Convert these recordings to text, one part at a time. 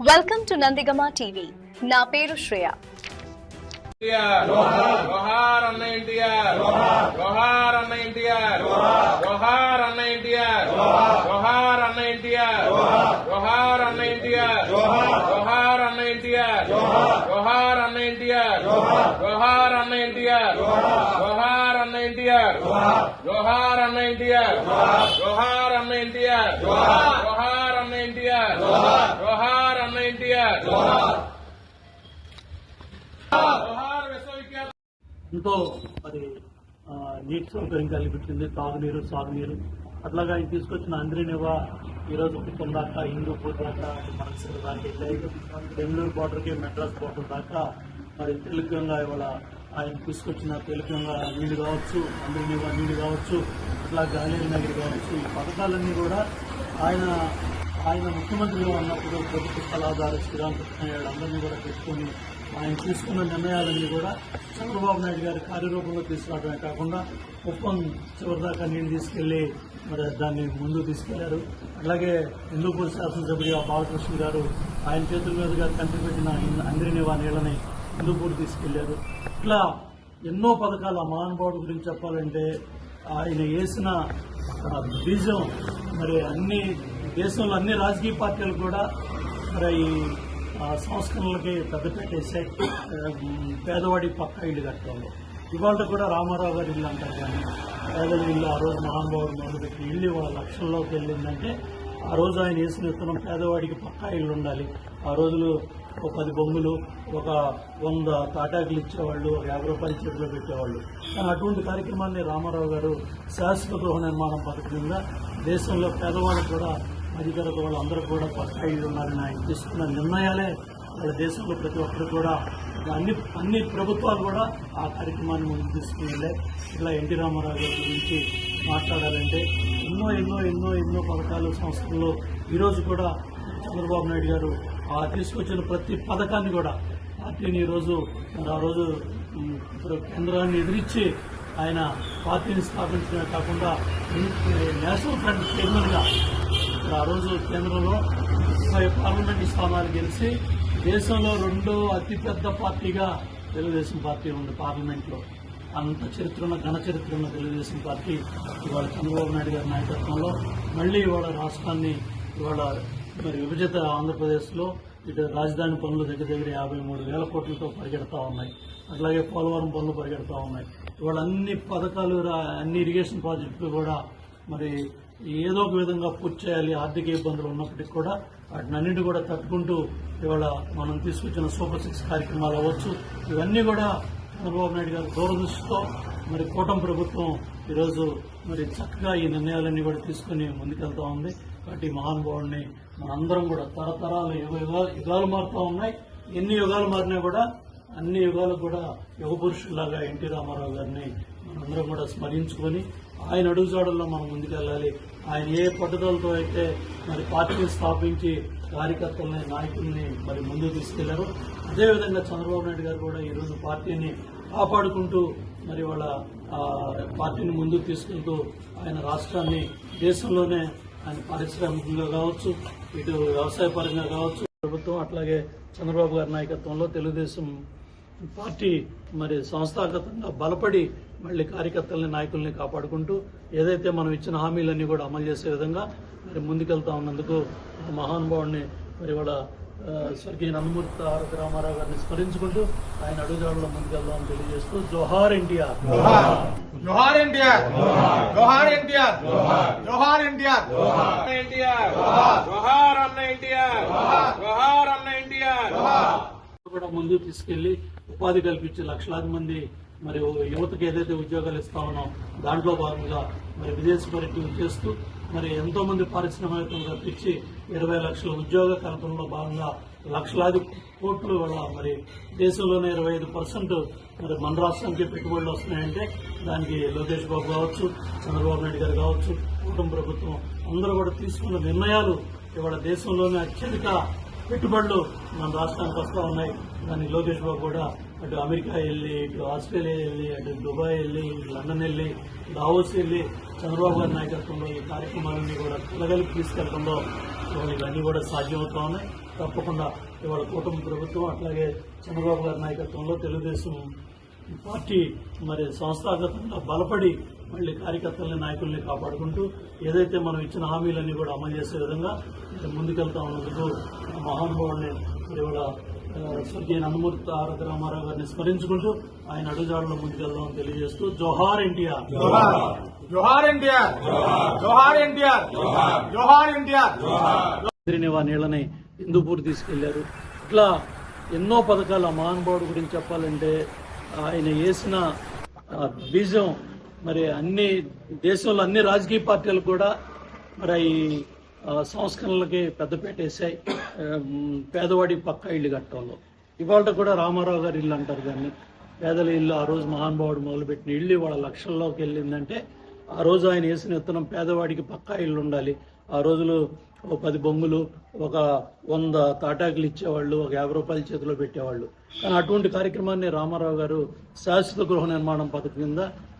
Welcome to Nandigama TV నా పేరు శ్రేయ ఎన్టీఆర్ జోహార్ అన్న ఎన్టీఆర్ జోహార్ అన్న ఎన్టీఆర్ జోహార్ అన్న ఎన్టీఆర్ జోహార్ అన్న ఎన్టీఆర్ జోహార్ అన్న ఎన్టీఆర్ జోహార్ అన్న ఎన్టీఆర్ జోహార్ అన్న ఎన్టీఆర్ జోహార్ అన్న ఎన్టీఆర్ జోహార్ అన్న ఎన్టీఆర్ జోహార్ అన్న ఎన్టీఆర్ జోహార్ అన్న ఎన్టీఆర్ జోహార్ అన్న ఎన్టీఆర్ జోహార్ అన్న ఎన్టీఆర్ జోహార్ విశ్వవిఖ్యాత ఎంతో మరి నీట్ నీటి సౌకర్యం కల్పించింది తాగునీరు సాగునీరు. అట్లాగా ఆయన తీసుకొచ్చిన అంద్రినివా ఈరోజు కుప్పం దాకా హిందూపూర్ దాకా మనసు దాకా వెళ్ళాయి బెంగళూరు బార్డర్కి మెడ్రాస్ బార్డర్ దాకా మరి తెలుగుగా ఇవాళ ఆయన తీసుకొచ్చిన తెలుగుగా నీళ్ళు కావచ్చు అంద్రినివా నీళ్ళు కావచ్చు అట్లా గాలేరు కావచ్చు ఈ పథకాలన్నీ కూడా ఆయన ఆయన ముఖ్యమంత్రిగా ఉన్నప్పుడు ప్రభుత్వ సలహాదారు శ్రీరామకృష్ణ అందరినీ కూడా పెట్టుకొని ఆయన తీసుకున్న నిర్ణయాలన్నీ కూడా చంద్రబాబు నాయుడు గారి కార్యరూపంలో తీసుకురావడమే కాకుండా కుప్పం చివరిదాకా నీళ్ళు తీసుకెళ్ళి మరి దాన్ని ముందుకు తీసుకెళ్ళారు. అలాగే హిందూపూర్ శాసనసభ్యుడిగా బాలకృష్ణ గారు ఆయన చేతుల మీదుగా కంటిపెట్టిన అంద్రినివా నీళ్ళని హిందూపూర్ తీసుకెళ్ళారు. ఇట్లా ఎన్నో పథకాలు ఆ మహానుభావుడు గురించి చెప్పాలంటే ఆయన వేసిన బీజం మరి అన్ని దేశంలో అన్ని రాజకీయ పార్టీలు కూడా మరి ఈ సంస్కరణలకి పెద్దపేట వేసాయి పేదవాడి పక్క ఇల్లు కట్టడంలో ఇవాళ కూడా రామారావు గారి ఇల్లు అంటారు కానీ పేదల ఇల్లు ఆ రోజు మహానుభావుడు మొదలుపెట్టి ఇల్లు ఇవాళ లక్షల్లోకి వెళ్ళిందంటే ఆ రోజు ఆయన వేసిన విత్తనం పేదవాడికి పక్కా ఇల్లు ఉండాలి. ఆ రోజులు ఒక పది బొమ్మలు ఒక వంద తాటాకులు ఇచ్చేవాళ్ళు ఒక యాభై రూపాయలు చేతిలో పెట్టేవాళ్ళు. కానీ అటువంటి కార్యక్రమాన్ని రామారావు గారు శాశ్వత గృహ నిర్మాణం పథకం దేశంలో పేదవాళ్ళు కూడా మధ్యతరగతి వాళ్ళందరూ కూడా ఫస్ట్ అయ్యి ఉన్నారని ఆయన తీసుకున్న నిర్ణయాలే వాళ్ళ దేశంలో ప్రతి ఒక్కరు కూడా అన్ని అన్ని ప్రభుత్వాలు కూడా ఆ కార్యక్రమాన్ని ముందుకు తీసుకుని వెళ్ళాయి ఇట్లా ఎన్టీ రామారావు గారి గురించి మాట్లాడాలంటే ఎన్నో ఎన్నో ఎన్నో ఎన్నో పథకాలు సంస్థల్లో ఈరోజు కూడా చంద్రబాబు నాయుడు గారు ఆ తీసుకొచ్చిన ప్రతి పథకాన్ని కూడా పార్టీని ఈరోజు ఆ రోజు ఇప్పుడు కేంద్రాన్ని ఎదిరించి ఆయన పార్టీని స్థాపించడమే కాకుండా నేషనల్ ఫ్రంట్ చైర్మన్గా ఆ రోజు కేంద్రంలో పార్లమెంట్ స్థానాలు గెలిచి దేశంలో రెండో అతిపెద్ద పార్టీగా తెలుగుదేశం పార్టీ ఉంది పార్లమెంట్లో. అంత చరిత్ర ఉన్న ఘన చరిత్ర ఉన్న తెలుగుదేశం పార్టీ ఇవాళ చంద్రబాబు నాయుడు గారి నాయకత్వంలో మళ్ళీ ఇవాళ రాష్ట్రాన్ని ఇవాళ మరి విభజిత ఆంధ్రప్రదేశ్లో ఇటు రాజధాని పనులు దగ్గర దగ్గర యాభై మూడు వేల కోట్లతో పరిగెడతా ఉన్నాయి. అట్లాగే పోలవరం పనులు పరిగెడతా ఉన్నాయి. ఇవాళ అన్ని పథకాలు రా- అన్ని ఇరిగేషన్ ప్రాజెక్టులు కూడా మరి ఏదో ఒక విధంగా పూర్తి చేయాలి ఆర్థిక ఇబ్బందులు ఉన్నప్పటికీ కూడా వాటినన్నింటి కూడా తట్టుకుంటూ ఇవాళ మనం తీసుకొచ్చిన సూపర్ సిక్స్ కార్యక్రమాలు అవ్వచ్చు. ఇవన్నీ కూడా చంద్రబాబు నాయుడు గారి దూరదృష్టితో మరి కూటమి ప్రభుత్వం ఈరోజు మరి చక్కగా ఈ నిర్ణయాలన్నీ కూడా తీసుకుని ముందుకెళ్తా ఉంది. కాబట్టి మహానుభావుడిని మనందరం కూడా తరతరాలు యుగ యుగాలు యుగాలు మారుతూ ఉన్నాయి. ఎన్ని యుగాలు మారినా కూడా అన్ని యుగాలకు కూడా యుగ పురుషులాగా ఎన్టీ రామారావు గారిని మనందరం కూడా స్మరించుకొని ఆయన అడుగుజాడల్లో మనం ముందుకెళ్ళాలి. ఆయన ఏ పట్టుదలతో అయితే మరి పార్టీని స్థాపించి కార్యకర్తల్ని నాయకుల్ని మరి ముందుకు తీసుకెళ్ళారు అదేవిధంగా చంద్రబాబు నాయుడు గారు కూడా ఈరోజు పార్టీని కాపాడుకుంటూ మరి వాళ్ళ పార్టీని ముందుకు తీసుకుంటూ ఆయన రాష్ట్రాన్ని దేశంలోనే ఆయన పారిశ్రామికంగా కావచ్చు ఇటు వ్యవసాయ పరంగా కావచ్చు ప్రభుత్వం అట్లాగే చంద్రబాబు గారి నాయకత్వంలో తెలుగుదేశం పార్టీ మరి సంస్థాగతంగా బలపడి మళ్ళీ కార్యకర్తల్ని నాయకుల్ని కాపాడుకుంటూ ఏదైతే మనం ఇచ్చిన హామీలన్నీ కూడా అమలు చేసే విధంగా మరి ముందుకెళ్తా ఉన్నందుకు ఆ మహానుభావుడిని మరి వాళ్ళ స్వర్గీయ నందమూర్తి తారక రామారావు గారిని స్మరించుకుంటూ ఆయన అడుగుజాడలో ముందుకెళ్దామని తెలియజేస్తూ జోహార్ ఎన్టీఆర్. జోహార్ ఎన్టీఆర్. జోహార్ ఎన్టీఆర్. జోహార్ ఎన్టీఆర్. ఎన్టీఆర్. జోహార్ అన్న ఎన్టీఆర్. జోహార్ అన్న ఎన్టీఆర్. కూడా ముందుకు తీసుకెళ్ళి ఉపాధి కల్పించి లక్షలాది మంది మరి యువతకు ఏదైతే ఉద్యోగాలు ఇస్తా ఉన్నాం దాంట్లో భాగంగా మరి విదేశీ పర్యటన చేస్తూ మరి ఎంతో మంది పారిశ్రామికలు రప్పించి ఇరవై లక్షల ఉద్యోగ కల్పనలో భాగంగా లక్షలాది కోట్లు వల్ల మరి దేశంలోనే ఇరవై ఐదు పర్సెంట్ మరి మన రాష్ట్రానికి పెట్టుబడులు వస్తున్నాయంటే దానికి లోకేష్ బాబు కావచ్చు చంద్రబాబు నాయుడు గారు కావచ్చు కుటుంబ ప్రభుత్వం అందరూ కూడా తీసుకున్న నిర్ణయాలు ఇవాళ దేశంలోనే అత్యధిక పెట్టుబడులు మన రాష్ట్రానికి వస్తూ ఉన్నాయి. దాన్ని లోకేష్ బాబు కూడా అటు అమెరికా వెళ్ళి ఇటు ఆస్ట్రేలియా వెళ్ళి అటు దుబాయ్ వెళ్ళి ఇటు లండన్ వెళ్ళి దావోస్ వెళ్ళి చంద్రబాబు గారి నాయకత్వంలో ఈ కార్యక్రమాలన్నీ కూడా కలగలిపి తీసుకెళ్ళడంలో ఇవన్నీ కూడా సాధ్యమవుతా ఉన్నాయి. తప్పకుండా ఇవాళ కూటమి ప్రభుత్వం అట్లాగే చంద్రబాబు గారి నాయకత్వంలో తెలుగుదేశం పార్టీ మరి సంస్థాగతంగా బలపడి మళ్ళీ కార్యకర్తల్ని నాయకుల్ని కాపాడుకుంటూ ఏదైతే మనం ఇచ్చిన హామీలన్నీ కూడా అమలు చేసే విధంగా ముందుకెళ్తా ఉన్నందుకు మహానుభావుల్ని ఇవాళ స్వర్గీయ నందమూర్తి తారక రామారావు గారిని స్మరించుకుంటూ ఆయన అడుగుజాడలో ముందుకెళ్దామని తెలియజేస్తూ జోహార్ ఎన్టీఆర్. జోహార్. ఎన్టీఆర్. జోహార్ ఎన్టీఆర్. జోహార్ ఎన్టీఆర్. నీళ్ళని హిందూపూర్ తీసుకెళ్ళారు. ఇట్లా ఎన్నో పథకాలు ఆ మహానుభావుడు గురించి చెప్పాలంటే ఆయన వేసిన బీజం మరి అన్ని దేశంలో అన్ని రాజకీయ పార్టీలు కూడా మరి సంస్కరణలకి పెద్దపేట వేసాయి. పేదవాడి పక్క పేదవాడికి పక్కా ఇల్లు కట్టడంలో. ఇవాళ కూడా రామారావు గారి ఇల్లు అంటారు దాన్ని. పేదల ఇల్లు ఆ రోజు మహానుభావుడు మొదలుపెట్టిన ఇల్లు ఇవాళ లక్షల్లోకి వెళ్ళిందంటే ఆ రోజు ఆయన వేసిన విత్తనం పేదవాడికి పక్కా ఇల్లు ఉండాలి. ఆ రోజులు ఒక పది బొంగులు ఒక వంద తాటాకులు ఇచ్చేవాళ్ళు ఒక యాభై రూపాయల చేతిలో పెట్టేవాళ్ళు. కానీ అటువంటి కార్యక్రమాన్ని రామారావు గారు శాశ్వత గృహ నిర్మాణం పథకం కింద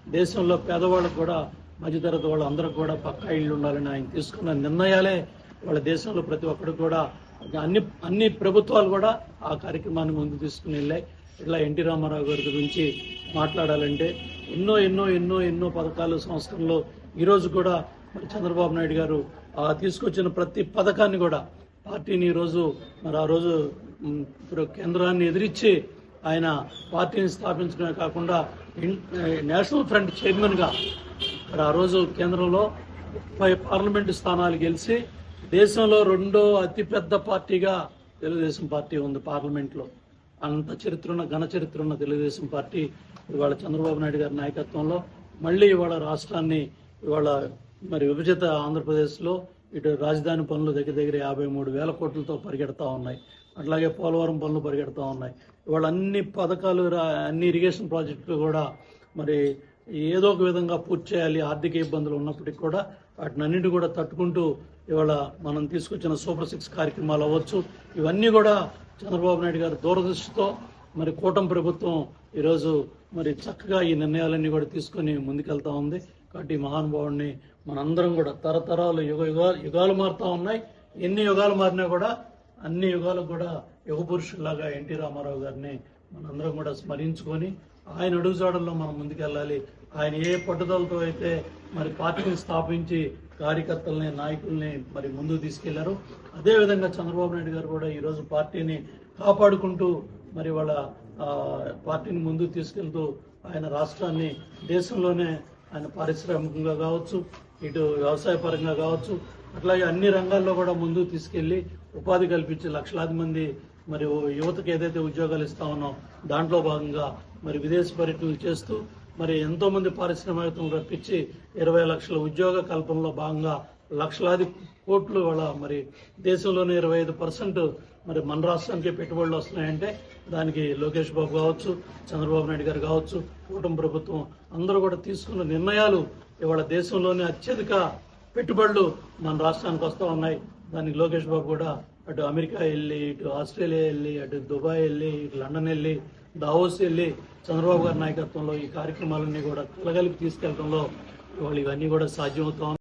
దేశంలో పేదవాళ్ళకు కూడా మధ్యతరగతి వాళ్ళు కూడా పక్కా ఇళ్ళు ఉండాలని ఆయన తీసుకున్న నిర్ణయాలే వాళ్ళ దేశంలో ప్రతి ఒక్కరు కూడా అన్ని అన్ని ప్రభుత్వాలు కూడా ఆ కార్యక్రమాన్ని ముందు తీసుకుని వెళ్ళాయి. ఇట్లా ఎన్టీ రామారావు గారి గురించి మాట్లాడాలంటే ఎన్నో ఎన్నో ఎన్నో ఎన్నో పథకాలు సంస్కరణలు ఈరోజు కూడా మరి చంద్రబాబు నాయుడు గారు ఆ తీసుకొచ్చిన ప్రతి పథకాన్ని కూడా పార్టీని ఈరోజు మరి ఆ రోజు ఇప్పుడు కేంద్రాన్ని ఎదిరించి ఆయన పార్టీని స్థాపించడమే కాకుండా ఇన్- నేషనల్ ఫ్రంట్ చైర్మన్గా మరి ఆ రోజు కేంద్రంలో ముప్పై పార్లమెంటు స్థానాలు గెలిచి దేశంలో రెండో అతిపెద్ద పార్టీగా తెలుగుదేశం పార్టీ ఉంది పార్లమెంట్లో. అంత చరిత్ర ఉన్న ఘన చరిత్ర ఉన్న తెలుగుదేశం పార్టీ ఇవాళ చంద్రబాబు నాయుడు గారి నాయకత్వంలో మళ్ళీ ఇవాళ రాష్ట్రాన్ని ఇవాళ మరి విభజిత ఆంధ్రప్రదేశ్లో ఇటు రాజధాని పనులు దగ్గర దగ్గర యాభై మూడు వేల కోట్లతో పరిగెడతా ఉన్నాయి. అట్లాగే పోలవరం పనులు పరిగెడతా ఉన్నాయి. ఇవాళ అన్ని పథకాలు రా- అన్ని ఇరిగేషన్ ప్రాజెక్టులు కూడా మరి ఏదో ఒక విధంగా పూర్తి చేయాలి ఆర్థిక ఇబ్బందులు ఉన్నప్పటికీ కూడా వాటిని అన్నింటి కూడా తట్టుకుంటూ ఇవాళ మనం తీసుకొచ్చిన సూపర్ సిక్స్ కార్యక్రమాలు అవ్వచ్చు. ఇవన్నీ కూడా చంద్రబాబు నాయుడు గారు దూరదృష్టితో మరి కూటమి ప్రభుత్వం ఈరోజు మరి చక్కగా ఈ నిర్ణయాలన్నీ కూడా తీసుకొని ముందుకెళ్తా ఉంది. కాబట్టి ఈ మహానుభావుడిని మనందరం కూడా తరతరాలు యుగ యుగాలు యుగాలు మారుతా ఉన్నాయి. ఎన్ని యుగాలు మారినా కూడా అన్ని యుగాలకు కూడా యుగ పురుషుల్లాగా ఎన్టీ రామారావు గారిని మనందరం కూడా స్మరించుకొని ఆయన అడుగుజాడల్లో మనం ముందుకెళ్ళాలి. ఆయన ఏ పట్టుదలతో అయితే మరి పార్టీని స్థాపించి కార్యకర్తల్ని నాయకుల్ని మరి ముందుకు తీసుకెళ్ళారు అదేవిధంగా చంద్రబాబు నాయుడు గారు కూడా ఈరోజు పార్టీని కాపాడుకుంటూ మరి వాళ్ళ పార్టీని ముందుకు తీసుకెళ్తూ ఆయన రాష్ట్రాన్ని దేశంలోనే ఆయన పారిశ్రామికంగా కావచ్చు ఇటు వ్యవసాయ పరంగా కావచ్చు అట్లాగే అన్ని రంగాల్లో కూడా ముందుకు తీసుకెళ్ళి ఉపాధి కల్పించి లక్షలాది మంది మరి యువతకు ఏదైతే ఉద్యోగాలు ఇస్తా ఉన్నాం దాంట్లో భాగంగా మరి విదేశ పర్యటనలు చేస్తూ మరి ఎంతో మంది పారిశ్రామికతను రప్పించి ఇరవై లక్షల ఉద్యోగ కల్పనలో భాగంగా లక్షలాది కోట్లు వాళ్ళ మరి దేశంలోనే ఇరవై ఐదు పర్సెంట్ మరి మన రాష్ట్రానికి పెట్టుబడులు వస్తున్నాయంటే దానికి లోకేష్ బాబు కావచ్చు చంద్రబాబు నాయుడు గారు కావచ్చు కూటమి ప్రభుత్వం అందరూ కూడా తీసుకున్న నిర్ణయాలు ఇవాళ దేశంలోనే అత్యధిక పెట్టుబడులు మన రాష్ట్రానికి వస్తూ ఉన్నాయి. దానికి లోకేష్ బాబు కూడా అటు అమెరికా వెళ్ళి ఇటు ఆస్ట్రేలియా వెళ్ళి అటు దుబాయ్ వెళ్ళి ఇటు లండన్ వెళ్ళి దావోస్ వెళ్ళి చంద్రబాబు గారి నాయకత్వంలో ఈ కార్యక్రమాలన్నీ కూడా కలగలిపి తీసుకెళ్ళడంలో ఇవాళ ఇవన్నీ కూడా సాధ్యమవుతా